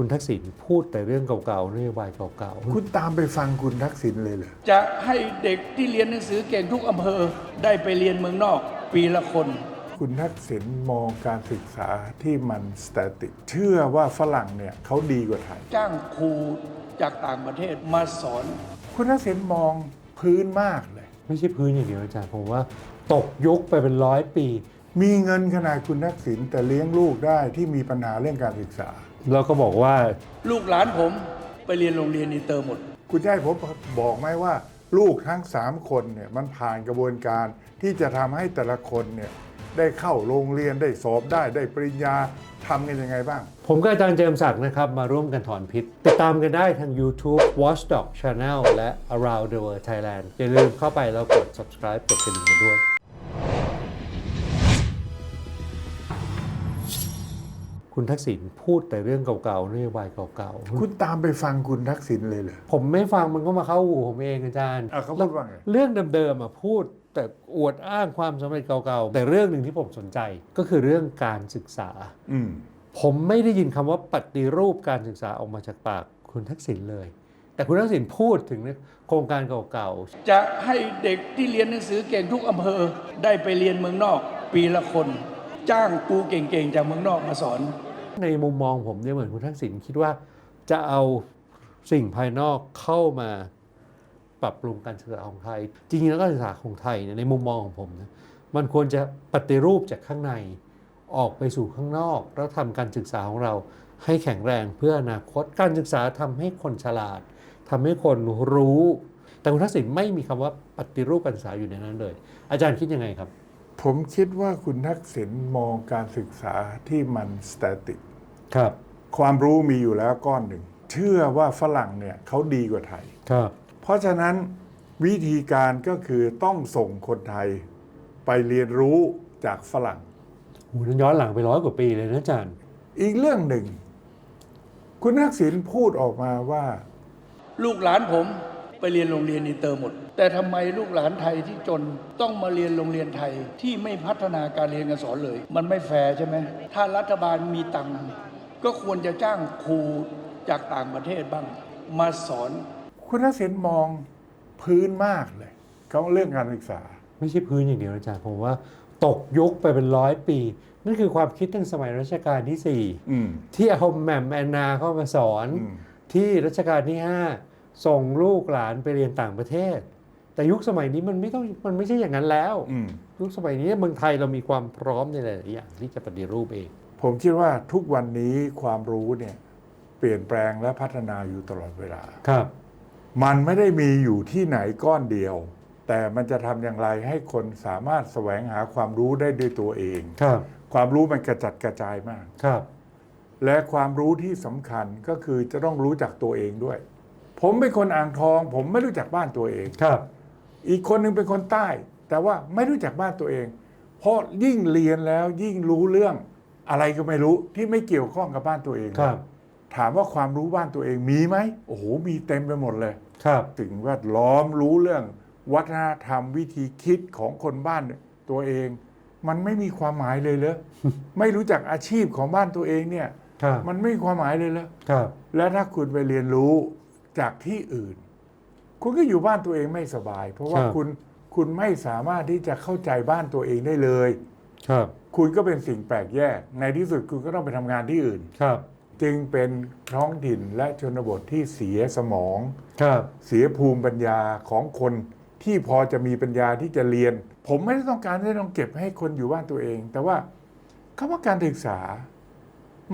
คุณทักษิณพูดแต่เรื่องเก่าๆนโยบายเก่าคุณตามไปฟังคุณทักษิณเลยเหรอจะให้เด็กที่เรียนหนังสือเก่งทุกอำเภอได้ไปเรียนเมืองนอกปีละคน คุณทักษิณมองการศึกษาที่มันสแตติกเชื่อว่าฝรั่งเนี่ยเขาดีกว่าไทย จ้างครูจากต่างประเทศมาสอน คุณทักษิณมองพื้นมากเลยๆไม่ใช่พื้นอย่างเดียวอาจารย์ผมว่า ตกยุคไปเป็นร้อยปี มีเงินขนาดคุณทักษิณแต่เลี้ยงลูกได้ที่มีปัญหาเรื่องการศึกษา แล้วก็บอกว่า ลูกหลานผมไปเรียนโรงเรียนอินเตอร์หมด คุณจะให้ผมบอกไหมว่า ลูกทั้ง 3 คนเนี่ยมันผ่านกระบวนการที่จะทำให้แต่ละคนเนี่ยได้เข้าโรงเรียนได้สอบได้ได้ปริญญาทำกันยังไงบ้าง ผมกับอาจารย์เจมส์ศักดิ์นะครับ มาร่วมกันถอนพิษ ติดตามกันได้ทาง YouTube Watchdog Channel และ Around the World Thailand อย่าลืมเข้าไปแล้วกด subscribe กดกระดิ่งกันด้วย คุณทักษิณพูดแต่เรื่องเก่าๆนโยบายเก่าคุณตามไปฟังคุณทักษิณเลยเหรอๆผมไม่ฟังมันก็มาเข้าหูผมเองอาจารย์อะเขาพูดว่าไง เรื่องเดิมๆอะพูดแต่อวดอ้างความสำเร็จเก่าๆ แต่เรื่องหนึ่งที่ผมสนใจก็คือเรื่องการศึกษา อืม ผมไม่ได้ยินคำว่าปฏิรูปการศึกษาออกมาจากปากคุณทักษิณเลย แต่คุณทักษิณพูดถึงโครงการเก่าจะให้เด็กที่เรียนหนังสือเก่งทุกอำเภอได้ไปเรียนเมืองนอก ปีละคน จ้างครูเก่งๆจากเมืองนอกมาสอนๆ ในมุมมองผมเนี่ยเหมือนคุณทักษิณคิดว่าจะเอาสิ่งภายนอกเข้ามาปรับปรุงการศึกษาของไทย จริงๆแล้วการศึกษาของไทยเนี่ยในมุมมองของผมนะมันควรจะปฏิรูปจากข้างในออกไปสู่ข้างนอก แล้วทำการศึกษาของเราให้แข็งแรงเพื่ออนาคตการศึกษาทำให้คนฉลาดทำให้คนรู้ แต่คุณทักษิณไม่มีคำว่าปฏิรูปการศึกษาอยู่ในนั้นเลย อาจารย์คิดยังไงครับ ผมคิดว่าคุณทักษิณมองการศึกษาที่มันสแตติก ครับ ความรู้มีอยู่แล้วก้อนหนึ่ง เชื่อว่าฝรั่งเนี่ยเขาดีกว่าไทย ครับ เพราะฉะนั้นวิธีการก็คือต้องส่งคนไทยไปเรียนรู้จากฝรั่งหูนั้นย้อนหลังไปร้อยกว่าปีเลยนะอาจารย์ อีกเรื่องหนึ่ง คุณทักษิณพูดออกมาว่า ลูกหลานผมไปเรียนโรงเรียนอินเตอร์หมด แต่ทำไมลูกหลานไทยที่จนต้องมาเรียนโรงเรียนไทยที่ไม่พัฒนาการเรียนการสอนเลย มันไม่แฟร์ใช่ไหมถ้ารัฐบาลมีตังค์ ก็ควรจะจ้างครูจากต่างประเทศบ้าง มาสอน คุณทักษิณมองพื้นมากเลยเขาเรื่องการศึกษา ไม่ใช่พื้นอย่างเดียวนะอาจารย์ผมว่าตกยุคไปเป็นร้อยปี นั่นคือความคิดตั้งสมัยรัชกาลที่สี่อืม ที่เอาแหม่มแอนนาเข้ามาสอน อืม ที่รัชกาลที่5ส่งลูกหลานไปเรียนต่างประเทศ แต่ยุคสมัยนี้มันไม่ต้องมันไม่ใช่อย่างนั้นแล้ว อืม ยุคสมัยนี้เมืองไทยเรามีความพร้อมในหลายๆอย่างที่จะปฏิรูปเอง ผมคิดว่าทุกวันนี้ความรู้เนี่ยเปลี่ยนแปลงและพัฒนาอยู่ตลอดเวลา ครับ มันไม่ได้มีอยู่ที่ไหนก้อนเดียว แต่มันจะทำอย่างไรให้คนสามารถแสวงหาความรู้ได้ด้วยตัวเอง ครับ ความรู้มันกระจัดกระจายมาก ครับ และความรู้ที่สำคัญก็คือจะต้องรู้จักตัวเองด้วย ผมเป็นคนอ่างทอง ผมไม่รู้จักบ้านตัวเอง ครับ อีกคนหนึงเป็นคนใต้ แต่ว่าไม่รู้จักบ้านตัวเอง เพราะยิ่งเรียนแล้วยิ่งรู้เรื่อง อะไรก็ไม่รู้ที่ไม่เกี่ยวข้องกับบ้านตัวเองครับ ถามว่าความรู้บ้านตัวเองมีไหมโอ้โหมีเต็มไปหมดเลย ครับ ถึงแวดล้อมรู้เรื่อง วัฒนธรรมวิธีคิดของคนบ้านตัวเอง มันไม่มีความหมายเลยเหรอ ไม่รู้จักอาชีพของบ้านตัวเองเนี่ย ครับ มันไม่มีความหมายเลยเหรอ ครับ และถ้าคุณไปเรียนรู้จากที่อื่น คุณก็อยู่บ้านตัวเองไม่สบาย เพราะว่าคุณคุณไม่สามารถที่จะเข้าใจบ้านตัวเองได้เลย ครับ คุณก็เป็นสิ่งแปลกแยก ในที่สุดคุณก็ต้องไปทำงานที่อื่น ครับ จึงเป็นท้องถิ่นและชนบทที่เสียสมอง ครับ เสียภูมิปัญญาของคนที่พอจะมีปัญญาที่จะเรียน ผมไม่ได้ต้องการที่ต้องเก็บให้คนอยู่บ้านตัวเอง แต่ว่าคำว่าการศึกษา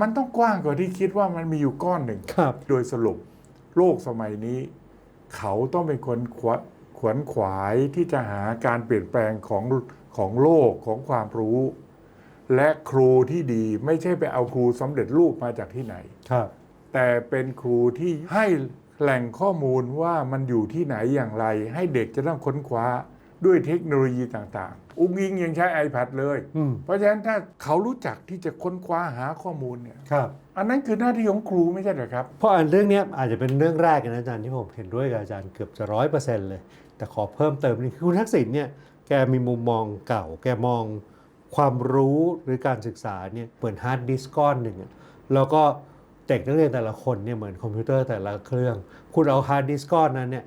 มันต้องกว้างกว่าที่คิดว่ามันมีอยู่ก้อนหนึ่ง ครับ โดยสรุปโลกสมัยนี้ เขาต้องเป็นคน ขวะขวนขวายที่จะหาการเปลี่ยนแปลงของของโลกของความรู้ และครูที่ดีไม่ใช่ไปเอาครูสำเร็จรูปมาจากที่ไหน ครับ แต่เป็นครูที่ให้แหล่งข้อมูลว่ามันอยู่ที่ไหนอย่างไร ให้เด็กจะต้องค้นคว้าด้วยเทคโนโลยีต่างๆ อุ้งยิงยังใช้ iPad เลย อืมเพราะฉะนั้นถ้าเขารู้จักที่จะค้นคว้าหาข้อมูลเนี่ย ครับ อันนั้นคือหน้าที่ของครูไม่ใช่เหรอครับ เพราะอันเรื่องเนี้ยอาจจะเป็นเรื่องแรกนะอาจารย์ที่ผมเห็นด้วยกับอาจารย์เกือบจะร้อยเปอร์เซ็นต์เลย แต่ขอเพิ่มเติมนิดคือคุณทักษิณเนี่ยแกมีมุมมองเก่า แกมองความรู้หรือการศึกษาเนี่ยเหมือนฮาร์ดดิสก์ก้อนหนึ่งอะแล้วก็เด็กนักเรียนแต่ละคนเนี่ยเหมือนคอมพิวเตอร์แต่ละเครื่อง คุณเอาฮาร์ดดิสก์ก้อนนั้นเนี่ย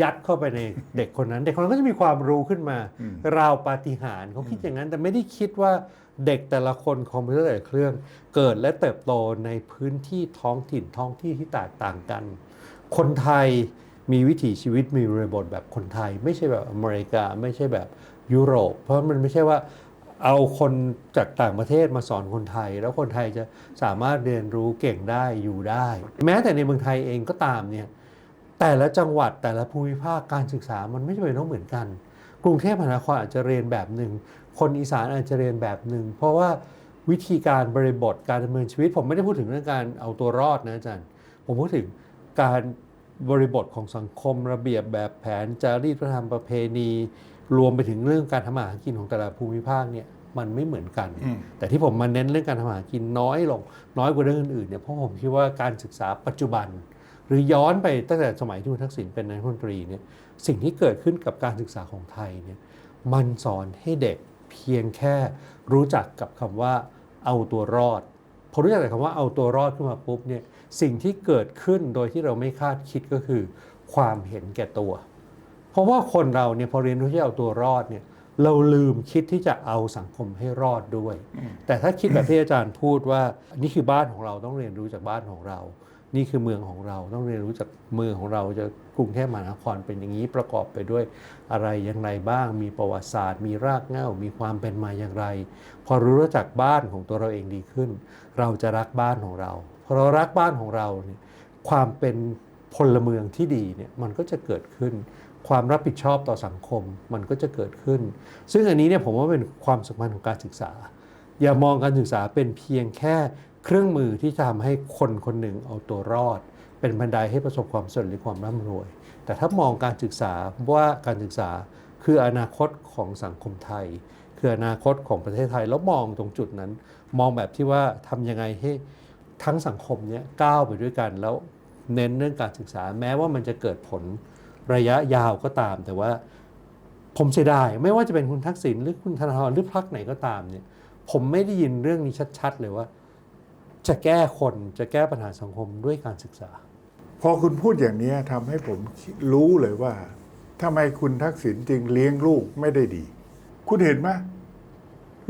ยัดเข้าไปในเด็กคนนั้น เด็กคนนั้นก็จะมีความรู้ขึ้นมาอืมราวปาฏิหาริย์เขาคิดอย่างนั้น แต่ไม่ได้คิดว่าเด็กแต่ละคนคอมพิวเตอร์แต่ละเครื่อง เกิดและเติบโตในพื้นที่ท้องถิ่นท้องที่ที่แตกต่างกัน คนไทย มีวิถีชีวิตมีบริบทแบบคนไทย ไม่ใช่แบบอเมริกาไม่ใช่แบบยุโรป เพราะมันไม่ใช่ว่าเอาคนจากต่างประเทศมาสอนคนไทย แล้วคนไทยจะสามารถเรียนรู้เก่งได้อยู่ได้ แม้แต่ในเมืองไทยเองก็ตามเนี่ยแต่ละจังหวัดแต่ละภูมิภาคการศึกษามันไม่จำเป็นต้องเหมือนกัน กรุงเทพมหานครอาจจะเรียนแบบหนึ่งคนอีสานอาจจะเรียนแบบหนึ่งเพราะว่าวิธีการบริบทการดำเนินชีวิต ผมไม่ได้พูดถึงเรื่องการเอาตัวรอดนะอาจารย์ ผมพูดถึงการ บริบทของสังคมระเบียบแบบแผนจารีตวัฒนธรรมประเพณี รวมไปถึงเรื่องการทำมาหากินของแต่ละภูมิภาคเนี่ยมันไม่เหมือนกันอืมแต่ที่ผมมาเน้นเรื่องการทำมาหากินน้อยลง น้อยกว่าเรื่องอื่นๆเนี่ยเพราะผมคิดว่าการศึกษาปัจจุบัน หรือย้อนไปตั้งแต่สมัยที่คุณทักษิณเป็นนายกรัฐมนตรีเนี่ยสิ่งที่เกิดขึ้นกับการศึกษาของไทยเนี่ยมันสอนให้เด็กเพียงแค่รู้จักกับคำว่าเอาตัวรอด พอรู้จักแต่คำว่าเอาตัวรอดขึ้นมาปุ๊บเนี่ยสิ่งที่เกิดขึ้นโดยที่เราไม่คาดคิดก็คือ ความเห็นแก่ตัว เพราะว่าคนเราเนี่ยพอเรียนรู้ที่เอาตัวรอดเนี่ยเราลืมคิดที่จะเอาสังคมให้รอดด้วย แต่ถ้าคิดแบบที่อาจารย์พูดว่านี่คือบ้านของเราต้องเรียนรู้จากบ้านของเรา นี่คือเมืองของเราต้องเรียนรู้จากเมืองของเราจะกรุงเทพมหานครเป็นอย่างนี้ประกอบไปด้วยอะไรอย่างไรบ้าง มีประวัติศาสตร์ มีรากเหง้า มีความเป็นมาอย่างไร พอรู้จักบ้านของตัวเราเองดีขึ้น เราจะรักบ้านของเราพอเรารักบ้านของเราเนี่ยความเป็นพลเมืองที่ดีเนี่ยมันก็จะเกิดขึ้น ความรับผิดชอบต่อสังคมมันก็จะเกิดขึ้น ซึ่งอันนี้เนี่ยผมว่าเป็นความสำคัญของการศึกษา อย่ามองการศึกษาเป็นเพียงแค่ เครื่องมือที่จะทำให้คนคนหนึ่งเอาตัวรอด เป็นบันไดให้ประสบความสำเร็จหรือความร่ำรวย แต่ถ้ามองการศึกษาว่าการศึกษาคืออนาคตของสังคมไทย คืออนาคตของประเทศไทยแล้วมองตรงจุดนั้น มองแบบที่ว่าทำยังไงให้ทั้งสังคมเนี้ยก้าวไปด้วยกันแล้วเน้นเรื่องการศึกษาแม้ว่ามันจะเกิดผลระยะยาวก็ตาม แต่ว่าผมเสียดายไม่ว่าจะเป็นคุณทักษิณหรือคุณธนาธรหรือพรรคไหนก็ตามเนี่ยผมไม่ได้ยินเรื่องนี้ชัด ๆ เลยว่า จะแก้คนจะแก้ปัญหาสังคมด้วยการศึกษา พอคุณพูดอย่างนี้ทำให้ผมรู้เลยว่าทำไมคุณทักษิณจึงเลี้ยงลูกไม่ได้ดี คุณเห็นไหม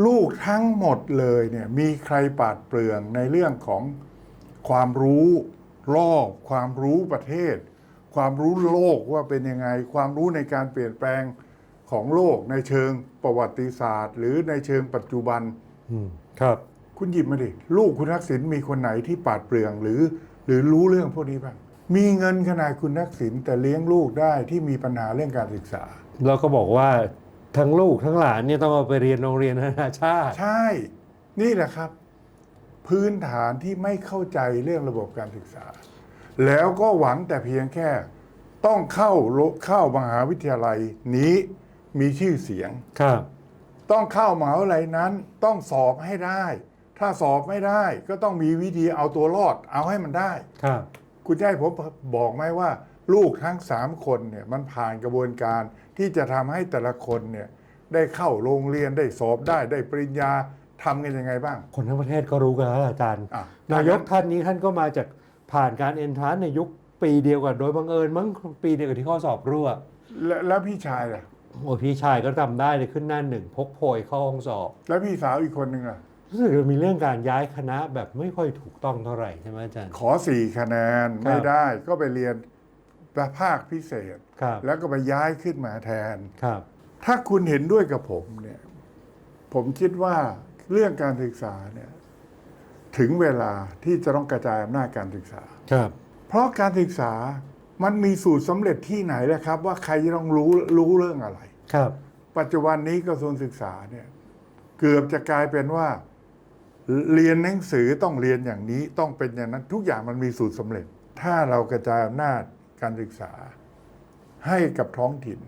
ลูกทั้งหมดเลยเนี่ยมีใครปราดเปรื่องในเรื่องของความรู้รอบความรู้ประเทศ ความรู้โลกว่าเป็นยังไง ความรู้ในการเปลี่ยนแปลงของโลกในเชิงประวัติศาสตร์ หรือในเชิงปัจจุบันอืมครับ คุณหยิบมาดิลูกคุณทักษิณมีคนไหนที่ปราดเปรื่องหรือ หรือรู้เรื่องพวกนี้บ้างมีเงินขนาดคุณทักษิณแต่เลี้ยงลูกได้ที่มีปัญหาเรื่องการศึกษาแล้วก็บอกว่าทั้งลูกทั้งหลานเนี่ยต้องเอาไปเรียนโรงเรียนนานาชาติ ใช่ นี่แหละครับ พื้นฐานที่ไม่เข้าใจเรื่องระบบการศึกษา แล้วก็หวังแต่เพียงแค่ ต้องเข้าโลเข้ามหาวิทยาลัยนี้มีชื่อเสียงครับ ต้องเข้ามหาวิทยาลัยนั้นต้องสอบให้ได้ ถ้าสอบไม่ได้ก็ต้องมีวิธีเอาตัวรอด เอาให้มันได้ ครับ คุณจะให้ผมบอกไหมว่า ลูกทั้งสามคนเนี่ยมันผ่านกระบวนการที่จะทำให้แต่ละคนเนี่ยได้เข้าโรงเรียนได้สอบได้ได้ปริญญาทำกันยังไงบ้าง คนทั้งประเทศก็รู้กันแล้วอาจารย์ อะ นายกท่านนี้ท่านก็มาจากผ่านการเอนทรานในยุคปีเดียวกันโดยบังเอิญมั้งปีเดียวกับที่ข้อสอบรั่วแล้วแล้วพี่ชายล่ะ โอ้พี่ชายก็จำได้เลยขึ้นหน้าหนึ่งพกโพยเข้าห้องสอบ แล้วพี่สาวอีกคนหนึ่งล่ะ รู้สึกจะมีเรื่องการย้ายคณะแบบไม่ค่อยถูกต้องเท่าไหร่ใช่ไหมอาจารย์ ขอสี่คะแนนครับ ไม่ได้ก็ไปเรียนภาคพิเศษ ครับแล้วก็ไปย้ายขึ้นมาแทน ครับถ้าคุณเห็นด้วยกับผมเนี่ยผมคิดว่าเรื่องการศึกษาเนี่ยถึงเวลาที่จะต้องกระจายอำนาจการศึกษา ครับเพราะการศึกษามันมีสูตรสำเร็จที่ไหนแล้วครับ ว่าใครจะต้องรู้รู้เรื่องอะไร ครับปัจจุบันนี้กระทรวงศึกษาเนี่ยเกือบจะกลายเป็นว่า เรียนหนังสือต้องเรียนอย่างนี้ต้องเป็นอย่างนั้นทุกอย่างมันมีสูตรสำเร็จ ถ้าเรากระจายอำนาจการศึกษา ให้กับท้องถิ่น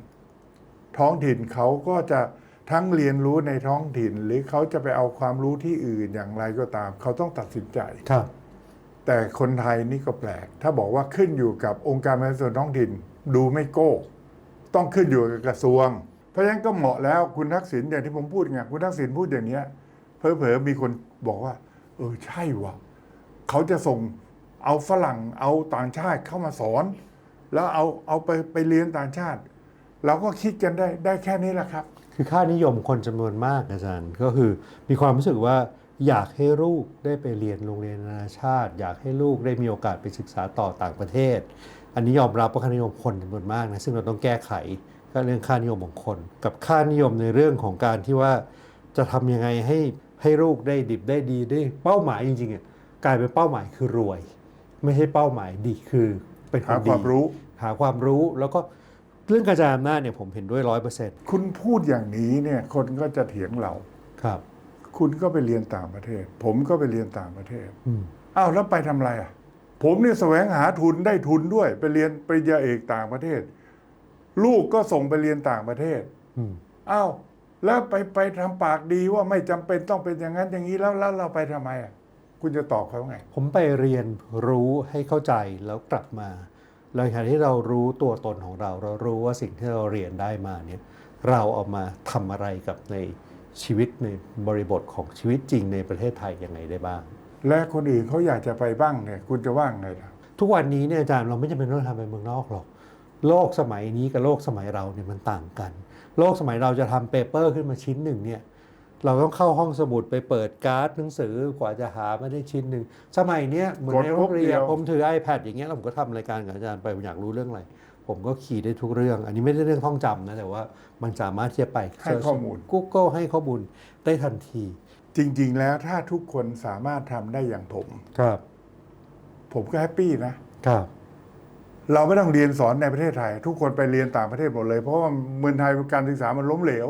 ท้องถิ่นเขาก็จะทั้งเรียนรู้ในท้องถิ่น หรือเขาจะไปเอาความรู้ที่อื่นอย่างไรก็ตาม เขาต้องตัดสินใจครับ แต่คนไทยนี่ก็แปลก ถ้าบอกว่าขึ้นอยู่กับองค์การบริหารส่วนท้องถิ่นดูไม่โก้ ต้องขึ้นอยู่กับกระทรวง เพราะฉะนั้นก็เหมาะแล้วคุณทักษิณอย่างที่ผมพูดไงคุณทักษิณพูดอย่างเนี้ยเพอเพอๆมีคน บอกว่า เออใช่วะเขาจะส่งเอาฝรั่งเอาต่างชาติเข้ามาสอน แล้วเอาเอาไปไปเรียนต่างชาติ เราก็คิดกันได้ได้แค่นี้แหละครับ คือค่านิยมคนจำนวนมากอาจารย์ ก็คือมีความรู้สึกว่าอยากให้ลูกได้ไปเรียนโรงเรียนนานาชาติ อยากให้ลูกได้มีโอกาสไปศึกษาต่อต่างประเทศ อันนี้ยอมรับว่าค่านิยมคนจำนวนมากนะซึ่งเราต้องแก้ไขก็เรื่องค่านิยมของคน กับค่านิยมในเรื่องของการที่ว่าจะทำยังไงให้ ให้ลูกได้ดิบได้ดีได้เป้าหมายจริงๆอะกลายเป็นเป้าหมายคือรวย ไม่ใช่เป้าหมายดีคือเป็นคหานคดีวามรู้หาความรู้แล้วก็เรื่องกระจายอำนาจเนี่ยผมเห็นด้วยร้อยเปอร์เซ็นต์คุณพูดอย่างนี้เนี่ยคนก็จะเถียงเราครับ คุณก็ไปเรียนต่างประเทศ ผมก็ไปเรียนต่างประเทศอืมอ้าวแล้วไปทำอะไรอะ ผมเนี่ยแสวงหาทุนได้ทุนด้วย ไปเรียนปริญญาเอกต่างประเทศ ลูกก็ส่งไปเรียนต่างประเทศอืมอ้าว แล้วไปไปทำปากดีว่าไม่จำเป็นต้องเป็นอย่างนั้นอย่างนี้แล้วแล้วเราไปทำไมอะคุณจะตอบเขาไง ผมไปเรียนรู้ให้เข้าใจแล้วกลับมาหลังจากที่เรารู้ตัวตนของเรา เรารู้ว่าสิ่งที่เราเรียนได้มาเนี่ยเราเอามาทำอะไรกับในชีวิตในบริบทของชีวิตจริงในประเทศไทยยังไงได้บ้าง และคนอื่นเขาอยากจะไปบ้างเนี่ยคุณจะว่างไงล่ะทุกวันนี้เนี่ยอาจารย์เราไม่จำเป็นต้องทำไปเมืองนอกหรอก โลกสมัยนี้กับโลกสมัยเราเนี่ยมันต่างกัน โลกสมัยเราจะทำเปเปอร์ขึ้นมาชิ้นหนึ่งเนี่ยเราต้องเข้าห้องสมุดไปเปิดการ์ดหนังสือกว่าจะหามาได้ชิ้นหนึ่งสมัยเนี้ยเหมือนในโรงเรียนผมถือ iPad อย่างเงี้ยแล้วผมก็ทำรายการกับอาจารย์ไปผมอยากรู้เรื่องอะไรผมก็ขี่ได้ทุกเรื่อง อันนี้ไม่ได้เรื่องท่องจำนะแต่ว่ามันสามารถที่จะไปให้ข้อมูล Google ให้ข้อมูลได้ทันที จริง ๆ แล้วถ้าทุกคนสามารถทำได้อย่างผม ครับ ผมก็แฮปปี้นะครับ เราไม่ต้องเรียนสอนในประเทศไทย ทุกคนไปเรียนต่างประเทศหมดเลย เพราะว่าเมืองไทยการศึกษามันล้มเหลว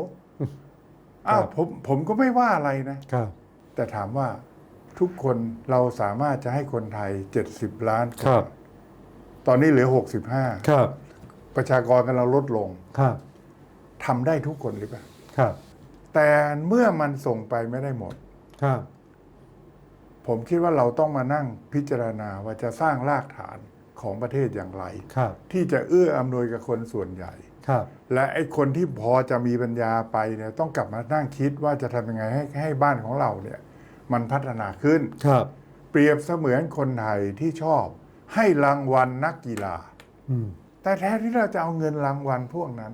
อ้าวผมผมก็ไม่ว่าอะไรนะครับ แต่ถามว่าทุกคนเราสามารถจะให้คนไทย 70 ล้านนครับ ตอนนี้เหลือครับ65ประชากรกันเราลดลงครับทำได้ทุกคนหรือเปล่า ครับ แต่เมื่อมันส่งไปไม่ได้หมด ครับ ผมคิดว่าเราต้องมานั่งพิจารณาว่าจะสร้างรากฐาน ของประเทศอย่างไรครับที่จะเอื้ออำนวยกับคนส่วนใหญ่ครับและไอ้คนที่พอจะมีปัญญาไปเนี่ยต้องกลับมานั่งคิดว่าจะทำยังไงให้ให้บ้านของเราเนี่ย มันพัฒนาขึ้นครับ เปรียบเสมือนคนไทยที่ชอบให้รางวัลนักกีฬาอืมแต่แท้ที่เราจะเอาเงินรางวัลพวกนั้น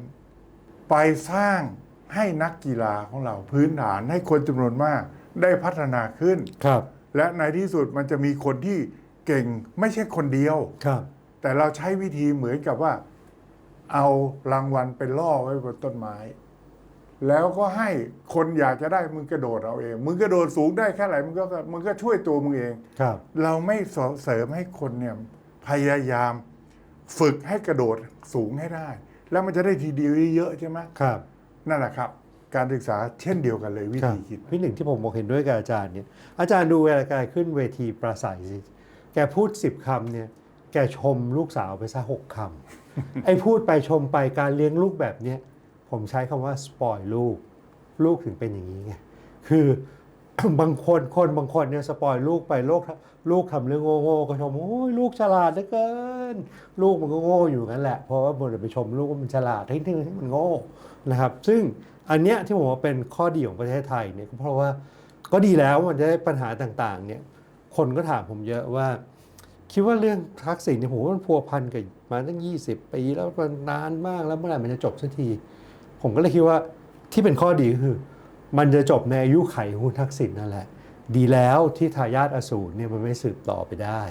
ไปสร้างให้นักกีฬาของเราพื้นฐานให้คนจำนวนมากได้พัฒนาขึ้นครับ และในที่สุดมันจะมีคนที่ เก่งไม่ใช่คนเดียว ครับ แต่เราใช้วิธีเหมือนกับว่า เอารางวัลไปล่อไว้บนต้นไม้ แล้วก็ให้คนอยากจะได้มึงกระโดดเอาเอง มึงกระโดดสูงได้แค่ไหนมึงก็มึงก็ช่วยตัวมึงเอง ครับ เราไม่สเสริมให้คนเนี่ยพยายามฝึกให้กระโดดสูงให้ได้ แล้วมันจะได้ทีเดียวเยอะๆใช่ไหมครับ นั่นแหละครับ การศึกษาเช่นเดียวกันเลยวิครับธีคิด พี่หนึ่งที่ผมบอกเห็นด้วยกับอาจารย์เนี่ยอาจารย์ดูเวลาแกขึ้นเวทีประสัยสิแกพูดสิบคำเนี่ยแกชมลูกสาวไปซะหกคำไอ้พูดไปชมไปการเลี้ยงลูกแบบเนี้ยผมใช้คำว่าสปอยลูก ลูกถึงเป็นอย่างนี้ไงคือบางคนคนบางคนเนี่ยสปอยลูกไปลูกลูกทำเรื่องโง่ๆก็ชมโอ้ยลูกฉลาดเหลือเกิน ลูกมันก็โง่อยู่งั้นแหละเพราะว่าบนไปชมลูกว่ามันฉลาดทั้งที่มันโง่นะครับ ซึ่งอันเนี้ยที่ผมว่าเป็นข้อดีของประเทศไทยเนี่ยก็เพราะว่าก็ดีแล้วมันจะได้ปัญหาต่างๆเนี่ย คนก็ถามผมเยอะว่า คิดว่าเรื่องทักษิณเนี่ยผมว่ามันพัวพันกันมาตั้ง 20 ปีแล้วมันนานมากแล้วเมื่อไหร่มันจะจบสักที ผมก็เลยคิดว่าที่เป็นข้อดีก็คือ มันจะจบในอายุไขของคุณทักษิณนั่นแหละ ดีแล้วที่ทายาทอสูรเนี่ยมันไม่สืบต่อไปได้